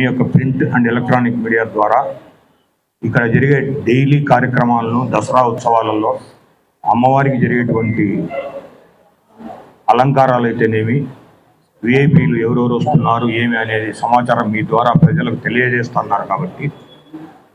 మీ యొక్క print and electronic media ద్వారా ఇక్కడ జరిగే డైలీ కార్యక్రమాలను దసరా ఉత్సవాలలో అమ్మవారికి జరిగేటువంటి అలంకారాలు అయితేనేమి విఐపీలు ఎవరెవరు వస్తున్నారు ఏమి అనేది సమాచారం మీ ద్వారా ప్రజలకు తెలియజేస్తున్నారు కాబట్టి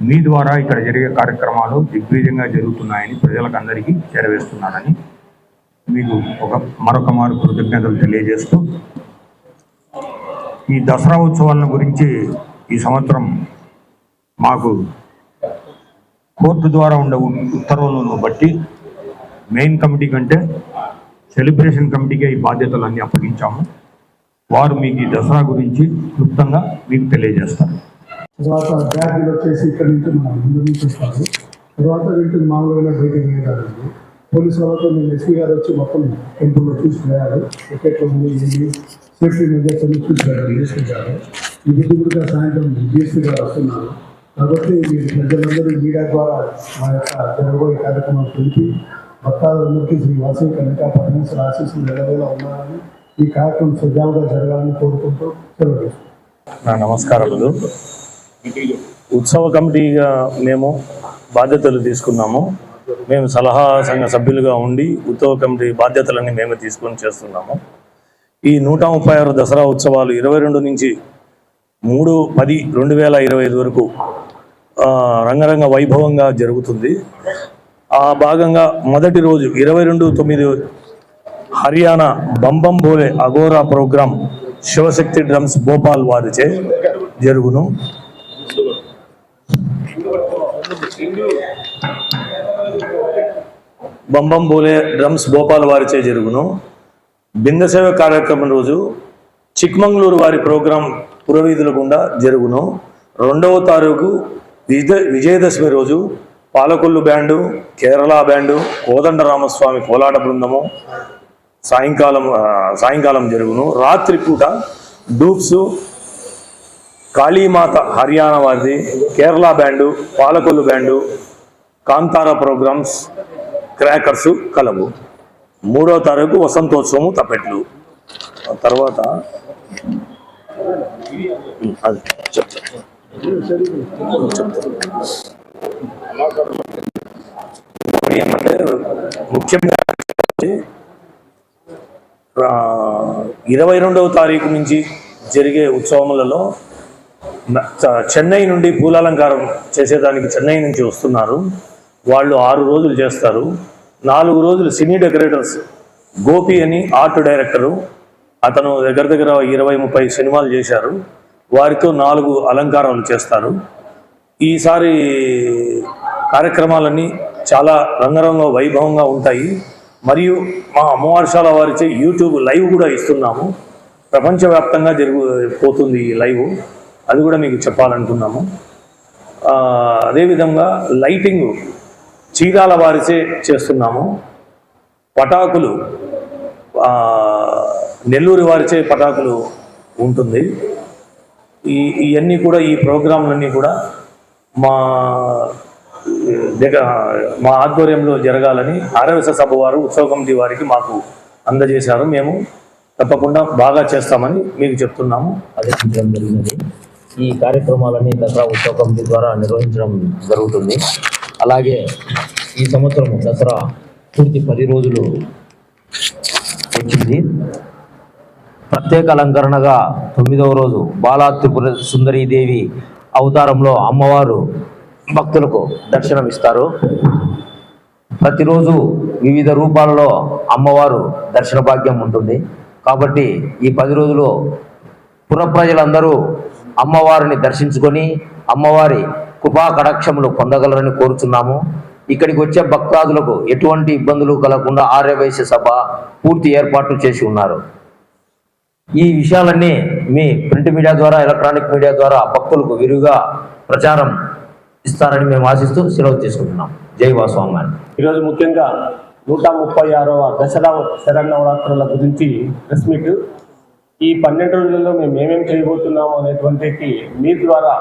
మీ ద్వారా ఇక్కడ జరిగే కార్యక్రమాలు దిగ్విజయంగా జరుగుతున్నాయని ప్రజలకు అందరికీ చేరవేస్తున్నానని మీకు ఒక మరొక మారు కృతజ్ఞతలు తెలియజేస్తూ ఈ దసరా ఉత్సవాలను గురించి ఈ సంవత్సరం మాకు కోర్టు ద్వారా ఉండే ఉత్తర్వులను బట్టి మెయిన్ కమిటీ కంటే సెలబ్రేషన్ కమిటీకే ఈ బాధ్యతలన్నీ అప్పగించాము. వారు మీకు ఈ దసరా గురించి క్లుప్తంగా మీకు తెలియజేస్తారు. తర్వాత విద్యార్థులు వచ్చేసి ఇక్కడ నుంచి మన ముందు నుంచి వస్తారు. తర్వాత వీటిని మామూలుగా బయటకు వేయగలరు పోలీసు వాళ్ళతో నేను ఎస్పీ గారు వచ్చి మొత్తం టెంపుల్లో చూసుకున్నారు ఎక్కడ ఉంది ఏంటి సేఫ్టీ మెజర్స్ సమీక్షించారు చూసుకున్నారు చేసుకుంటారు ఈ బుద్ధి కూడా సాయంత్రం డిఎస్పీ గారు వస్తున్నారు. కాబట్టి మీరు ప్రజలందరూ మీడియా ద్వారా మా యొక్క జరగబోయే కార్యక్రమం తెలిపి భక్తాదులందరికీ శ్రీ వాసవి కన్యకా పరమేశ్వర ఆశీస్సులు నిలవేలా ఉన్నారని ఈ కార్యక్రమం సజావుగా జరగాలని కోరుకుంటూ సెలవు తీసుకుంటాం. నా నమస్కారములు. ఉత్సవ కమిటీగా మేము బాధ్యతలు తీసుకున్నాము. మేము సలహా సంఘ సభ్యులుగా ఉండి ఉత్సవ కమిటీ బాధ్యతలన్నీ మేము తీసుకొని చేస్తున్నాము. ఈ నూట ముప్పై ఆరు దసరా ఉత్సవాలు ఇరవై రెండు నుంచి మూడు పది రెండు వేల ఇరవై ఐదు వరకు రంగరంగ వైభవంగా జరుగుతుంది. ఆ భాగంగా మొదటి రోజు ఇరవై రెండు తొమ్మిది హర్యానా బంబం బోలే అగోరా ప్రోగ్రాం శివశక్తి డ్రమ్స్ భోపాల్ వారిచే జరుగును. బంబం బోలే డ్రమ్స్ భోపాల్ వారిచే జరుగును. బిందసేవ కార్యక్రమం రోజు చిక్మంగళూరు వారి ప్రోగ్రాం పురవీధుల గుండా జరుగును. రెండవ తారీఖు విజయ విజయదశమి రోజు పాలకొల్లు బ్యాండు కేరళ బ్యాండు కోదండరామస్వామి కోలాట బృందము సాయంకాలం సాయంకాలం జరుగును. రాత్రి పూట డూప్స్ కాళీమాత హర్యానా వారిది Kerala band Palakollu band Kantara programmes crackers కలవు. మూడవ తారీఖు వసంతోత్సవము తప్పెట్లు తర్వాత అది చెప్తా. ఏమంటే ముఖ్యంగా ఇరవై రెండవ తారీఖు నుంచి జరిగే ఉత్సవములలో చెన్నై నుండి పూలాలంకారం చేసేదానికి చెన్నై నుంచి వస్తున్నారు. వాళ్ళు ఆరు రోజులు చేస్తారు. నాలుగు రోజులు సినీ డెకరేటర్స్. గోపి అని ఆర్ట్ డైరెక్టరు. అతను దగ్గర దగ్గర ఇరవై ముప్పై సినిమాలు చేశారు. వారితో నాలుగు అలంకారాలు చేస్తారు. ఈసారి కార్యక్రమాలన్నీ చాలా రంగరంగ వైభవంగా ఉంటాయి. మరియు మా అమ్మవారిశాల వారిచే యూట్యూబ్ లైవ్ కూడా ఇస్తున్నాము. ప్రపంచవ్యాప్తంగా జరుగు పోతుంది ఈ లైవ్. అది కూడా మీకు చెప్పాలనుకున్నాము. అదేవిధంగా లైటింగ్. చీరాల వారిచే చేస్తున్నాము. పటాకులు నెల్లూరు వారిచే పటాకులు ఉంటుంది. ఈ ఇవన్నీ కూడా ఈ ప్రోగ్రాంలన్నీ కూడా మా దగ్గర మా ఆధ్వర్యంలో జరగాలని ఆరవస సభ వారు ఉత్సవ కమిటీ వారికి మాకు అందజేశారు. మేము తప్పకుండా బాగా చేస్తామని మీకు చెప్తున్నాము. అదే జరిగినది. ఈ కార్యక్రమాలని దసరా ఉత్సవ కమిటీ ద్వారా నిర్వహించడం జరుగుతుంది. అలాగే ఈ సంవత్సరం దసరా పూర్తి పది రోజులు వచ్చింది. ప్రత్యేక అలంకరణగా తొమ్మిదవ రోజు బాలా త్రిపుర సుందరీదేవి అవతారంలో అమ్మవారు భక్తులకు దర్శనమిస్తారు ప్రతిరోజు వివిధ రూపాలలో అమ్మవారు దర్శన భాగ్యం ఉంటుంది. కాబట్టి ఈ పది రోజులు పుర ప్రజలందరూ అమ్మవారిని దర్శించుకొని అమ్మవారి కృపా కటాక్షములు పొందగలరని కోరుచున్నాము. ఇక్కడికి వచ్చే భక్తాదులకు ఎటువంటి ఇబ్బందులు కలగకుండా ఆర్యవైశ్య సభ పూర్తి ఏర్పాట్లు చేసి ఉన్నారు. ఈ విషయాలన్నీ మీ ప్రింట్ మీడియా ద్వారా ఎలక్ట్రానిక్ మీడియా ద్వారా భక్తులకు విరివిగా ప్రచారం ఇస్తారని మేము ఆశిస్తూ సెలవు తీసుకుంటున్నాం. జై వాస్వామి ఈరోజు ముఖ్యంగా నూట ముప్పై ఆరవ దసరా శరన్నవరాత్రుల గురించి ప్రెస్ మీట్ ఈ పన్నెండు రోజులలో మేము ఏమేమి చేయబోతున్నాము అనేటువంటికి మీ ద్వారా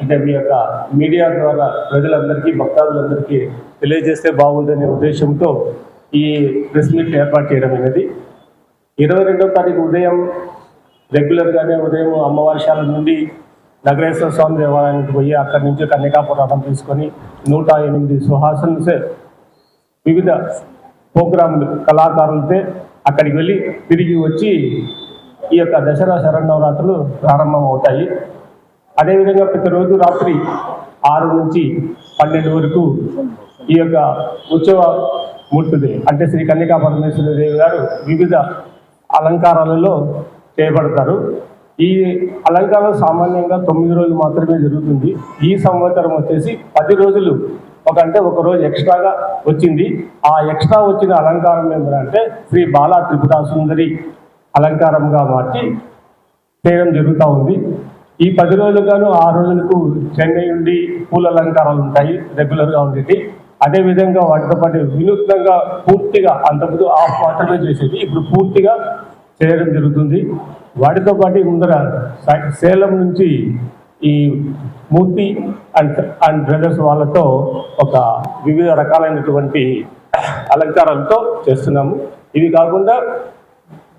అంటే మీ యొక్క మీడియా ద్వారా ప్రజలందరికీ భక్తాదులందరికీ తెలియజేస్తే బాగుందనే ఉద్దేశంతో ఈ ప్రెస్ మీట్ ఏర్పాటు చేయడం అనేది. ఇరవై రెండవ తారీఖు ఉదయం రెగ్యులర్గానే ఉదయం అమ్మవారిశాల నుండి నగరేశ్వర స్వామి దేవాలయానికి పోయి అక్కడి నుంచి కన్యకాపురాణం తీసుకొని నూట ఎనిమిది సుహాసనసే వివిధ ప్రోగ్రాములు కళాకారులతో అక్కడికి వెళ్ళి తిరిగి వచ్చి ఈ యొక్క దసరా శరణవరాత్రులు ప్రారంభం అవుతాయి అదేవిధంగా ప్రతిరోజు రాత్రి ఆరు నుంచి పన్నెండు వరకు ఈ యొక్క ఉత్సవ మూర్తులు అంటే శ్రీ కన్యకా పరమేశ్వర దేవి గారు వివిధ అలంకారాలలో చేయబడతారు. ఈ అలంకారం సామాన్యంగా తొమ్మిది రోజులు మాత్రమే జరుగుతుంది. ఈ సంవత్సరం వచ్చేసి పది రోజులు. ఒక అంటే ఒక రోజు ఎక్స్ట్రాగా వచ్చింది. ఆ ఎక్స్ట్రా వచ్చిన అలంకారం ఏంటంటే శ్రీ బాలా త్రిపుర సుందరి అలంకారంగా మార్చి చేయడం జరుగుతూ ఉంది. ఈ పది రోజులుగాను ఆ రోజులకు చెన్నై నుండి పూల అలంకారాలు ఉంటాయి రెగ్యులర్గా ఉండేది అదేవిధంగా వాటితో పాటు వినూత్నంగా పూర్తిగా అంతకుముందు ఆఫ్ మాత్రమే చేసేది ఇప్పుడు పూర్తిగా చేయడం జరుగుతుంది. వాటితో పాటు ముందర సేలం నుంచి ఈ మూర్తి అండ్ అండ్ బ్రదర్స్ వాళ్ళతో ఒక వివిధ రకాలైనటువంటి అలంకారాలతో చేస్తున్నాము. ఇవి కాకుండా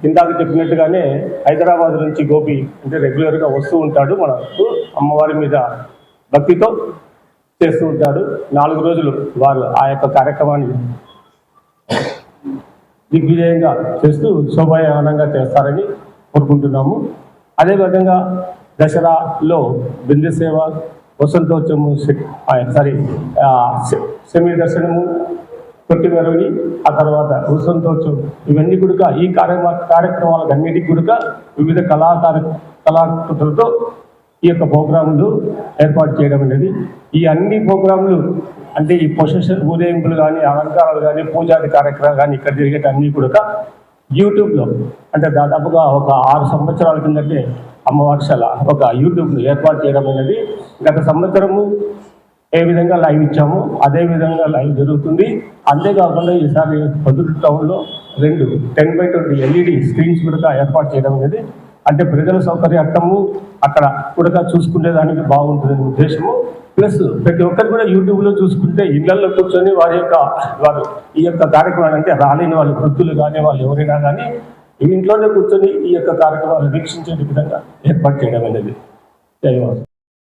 ఇందాక చెప్పినట్టుగానే హైదరాబాద్ నుంచి గోపి అంటే రెగ్యులర్గా వస్తూ ఉంటాడు మనకు అమ్మవారి మీద భక్తితో చేస్తూ ఉంటాడు. నాలుగు రోజులు వారు ఆ యొక్క కార్యక్రమాన్ని దిగ్విజయంగా చేస్తూ శోభాయమానంగా చేస్తారని కోరుకుంటున్నాము. అదేవిధంగా దసరాలో బిందు సేవ వసంతోత్సవము సారీ సెమీ దర్శనము తొట్టి ఆ తర్వాత వసంతోత్సవం ఇవన్నీ కూడా ఈ కార్యక్రమ కార్యక్రమాలకు అన్నిటికీ కూడా వివిధ కళాకార కళాకృతులతో ఈ యొక్క ప్రోగ్రాములు ఏర్పాటు చేయడం అనేది. ఈ అన్ని ప్రోగ్రాములు అంటే ఈ పొసెషన్ ఊరేగింపులు కానీ అలంకారాలు కానీ పూజాది కార్యక్రమాలు కానీ ఇక్కడ జరిగేట అన్నీ కూడా యూట్యూబ్లో. అంటే దాదాపుగా ఒక ఆరు సంవత్సరాల కిందటే అమ్మవారిశాల ఒక యూట్యూబ్ను ఏర్పాటు చేయడం అనేది. గత సంవత్సరము ఏ విధంగా లైవ్ ఇచ్చాము అదే విధంగా లైవ్ జరుగుతుంది. అంతేకాకుండా ఈసారి పొద్దుటి టౌన్లో రెండు ten by twenty LED screens కూడా ఏర్పాటు చేయడం అనేది అంటే ప్రజల సౌకర్యార్థము అక్కడ కూడా చూసుకునే దానికి బాగుంటుందనే ఉద్దేశము. ప్లస్ ప్రతి ఒక్కరు కూడా యూట్యూబ్లో చూసుకుంటే ఇళ్ళలో కూర్చొని వారి యొక్క వారు ఈ యొక్క కార్యక్రమాలు అంటే రాలేని వాళ్ళు వృద్ధులు కానీ వాళ్ళు ఎవరైనా కానీ ఇంట్లోనే కూర్చొని ఈ యొక్క కార్యక్రమాలు వీక్షించే విధంగా ఏర్పాటు చేయడం అనేది. ధన్యవాదాలు.